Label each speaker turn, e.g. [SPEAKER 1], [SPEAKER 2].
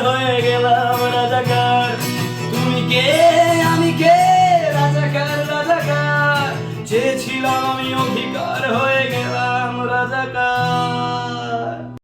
[SPEAKER 1] হয়ে গেলাম রাজাকার। তুমি কে?